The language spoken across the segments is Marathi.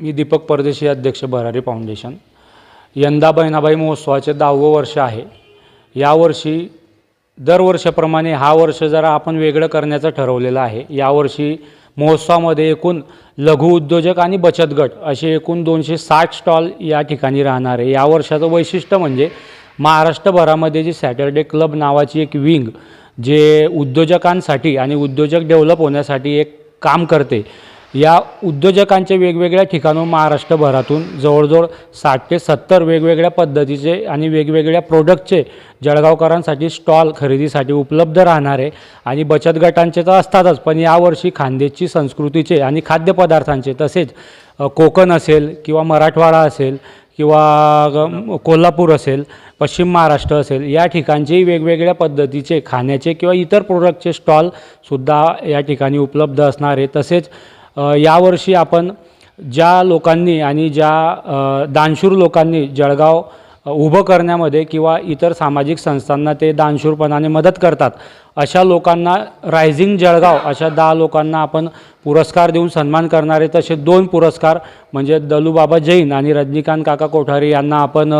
मी दीपक परदेशी अध्यक्ष भरारी फाउंडेशन. यंदा बहिणाबाई महोत्सवाचे दहावं वर्ष आहे. यावर्षी दरवर्षाप्रमाणे हा वर्ष जरा आपण वेगळं करण्याचं ठरवलेलं आहे. यावर्षी महोत्सवामध्ये एकूण लघु उद्योजक आणि बचत गट असे एकूण दोनशे साठ स्टॉल या ठिकाणी राहणार आहे. या वर्षाचं वैशिष्ट्य म्हणजे महाराष्ट्रभरामध्ये जी सॅटर्डे क्लब नावाची एक विंग जे उद्योजकांसाठी आणि उद्योजक डेव्हलप होण्यासाठी एक काम करते या उद्योजकांचे वेगवेगळ्या ठिकाणून महाराष्ट्रभरातून जवळजवळ साठ ते सत्तर वेगवेगळ्या पद्धतीचे आणि वेगवेगळ्या प्रोडक्टचे जळगावकरांसाठी स्टॉल खरेदीसाठी उपलब्ध राहणार आहे आणि बचत गटांचे तर असतातच पण यावर्षी खानदेशची संस्कृतीचे आणि खाद्यपदार्थांचे तसेच कोकण असेल किंवा मराठवाडा असेल किंवा कोल्हापूर असेल पश्चिम महाराष्ट्र असेल या ठिकाणचेही वेगवेगळ्या पद्धतीचे खाण्याचे किंवा इतर प्रोडक्टचे स्टॉलसुद्धा या ठिकाणी उपलब्ध असणार. आहे तसेच यावर्षी आपण ज्या लोकांनी आणि ज्या दानशूर लोकांनी जळगाव उभं करण्यामध्ये किंवा इतर सामाजिक संस्थांना ते दानशूरपणाने मदत करतात अशा लोकांना रायझिंग जळगाव अशा दहा लोकांना आपण पुरस्कार देऊन सन्मान करणारे तसे दोन पुरस्कार म्हणजे दलूबाबा जैन आणि रजनीकांत काका कोठारी यांना आपण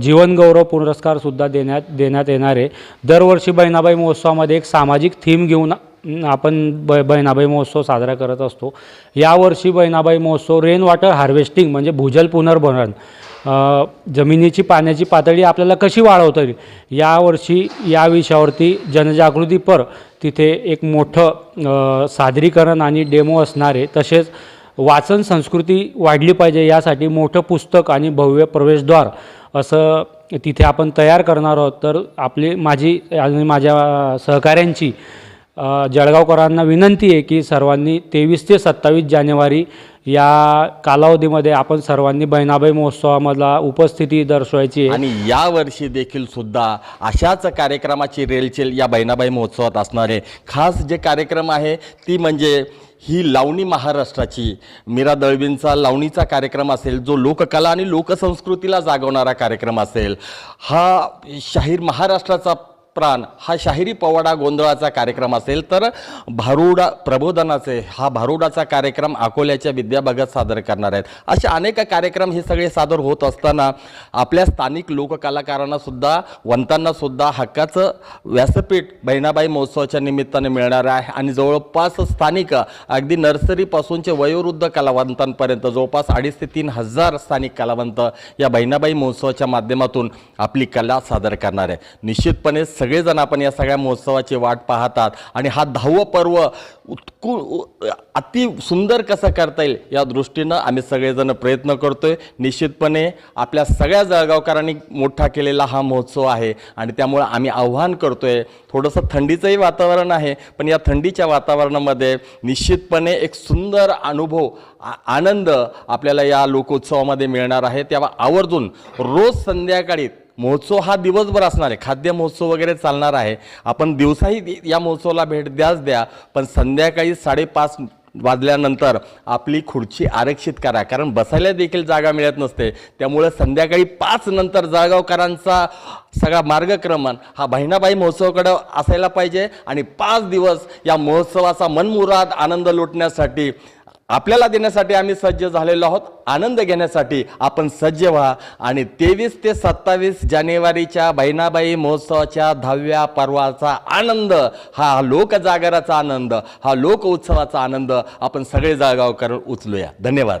जीवनगौरव पुरस्कारसुद्धा देण्यात देण्यात येणार आहे. दरवर्षी बहिणाबाई महोत्सवामध्ये एक सामाजिक थीम घेऊन आपण ब बहिणाबाई महोत्सव साजरा करत असतो. यावर्षी बहिणाबाई महोत्सव रेन वॉटर हार्वेस्टिंग म्हणजे भूजल पुनर्भरण. जमिनीची पाण्याची पातळी आपल्याला कशी वाढवता येईल? यावर्षी या विषयावरती जनजागृतीपर तिथे एक मोठं सादरीकरण आणि डेमो असणार आहे. तसेच वाचन संस्कृती वाढली पाहिजे यासाठी मोठं पुस्तक आणि भव्य प्रवेशद्वार असं तिथे आपण तयार करणार आहोत. तर आपली माझी आणि माझ्या सहकाऱ्यांची जळगावकरांना विनंती आहे की सर्वांनी तेवीस ते सत्तावीस जानेवारी या कालावधीमध्ये आपण सर्वांनी बहिणाबाई महोत्सवामधला उपस्थिती दर्शवायची आहे. आणि या वर्षी देखील सुद्धा अशाच कार्यक्रमाची रेलचेल या बहिणाबाई महोत्सवात असणार आहे. खास जे कार्यक्रम आहे ती म्हणजे ही लावणी महाराष्ट्राची. मीरा दळवींचा लावणीचा कार्यक्रम असेल जो लोककला आणि लोकसंस्कृतीला जागवणारा कार्यक्रम असेल हा शाहीर महाराष्ट्राचा प्राण हा शाहिरी पवाडा गोंधळाचा कार्यक्रम असेल तर भारुडा प्रबोधनाचे हा भारुडाचा कार्यक्रम अकोल्याच्या विद्याभागात सादर करणार आहेत. असे अनेक कार्यक्रम हे सगळे सादर होत असताना आपल्या स्थानिक लोककलाकारांनासुद्धा वंतांनासुद्धा हक्काचं व्यासपीठ बहिणाबाई महोत्सवाच्या निमित्ताने मिळणार आहे. आणि जवळपास स्थानिक अगदी नर्सरीपासूनचे वयोवृद्ध कलावंतांपर्यंत जवळपास अडीच ते तीन हजार स्थानिक कलावंत या बहिणाबाई महोत्सवाच्या माध्यमातून आपली कला सादर करणार आहे निश्चितपणे सगळेजण आपण या सगळ्या महोत्सवाची वाट पाहतात. आणि हा दहावं पर्व उत्कु उ- अति सुंदर कसं करता येईल या दृष्टीनं आम्ही सगळेजण प्रयत्न करतोय. निश्चितपणे आपल्या सगळ्या जळगावकरांनी मोठा केलेला हा महोत्सव आहे. आणि त्यामुळे आम्ही आव्हान करतोय. थोडंसं थंडीचंही वातावरण आहे. पण या थंडीच्या वातावरणामध्ये निश्चितपणे एक सुंदर अनुभव आ- आनंद आपल्याला या लोकोत्सवामध्ये मिळणार आहे. तेव्हा आवर्जून रोज संध्याकाळी महोत्सव हा दिवसभर असणार आहे. खाद्य महोत्सव वगैरे चालणार आहे. आपण दिवसाही या महोत्सवाला भेट द्याच द्या पण संध्याकाळी साडेपाच वाजल्यानंतर आपली खुर्ची आरक्षित करा. कारण बसायला देखील जागा मिळत नसते. त्यामुळे संध्याकाळी पाच नंतर जळगावकरांचा सगळा मार्गक्रमण हा बहिणाबाई महोत्सवाकडं असायला पाहिजे. आणि पाच दिवस या महोत्सवाचा मनमुराद आनंद लुटण्यासाठी आपल्याला देण्यासाठी आम्ही सज्ज झालेलो आहोत. आनंद घेण्यासाठी आपण सज्ज व्हा. आणि तेवीस ते सत्तावीस जानेवारीच्या बहिणाबाई महोत्सवाच्या दहाव्या पर्वाचा आनंद हा लोकजागराचा आनंद हा लोक उत्सवाचा आनंद आपण सगळे जाळगावकर उचलूया. धन्यवाद.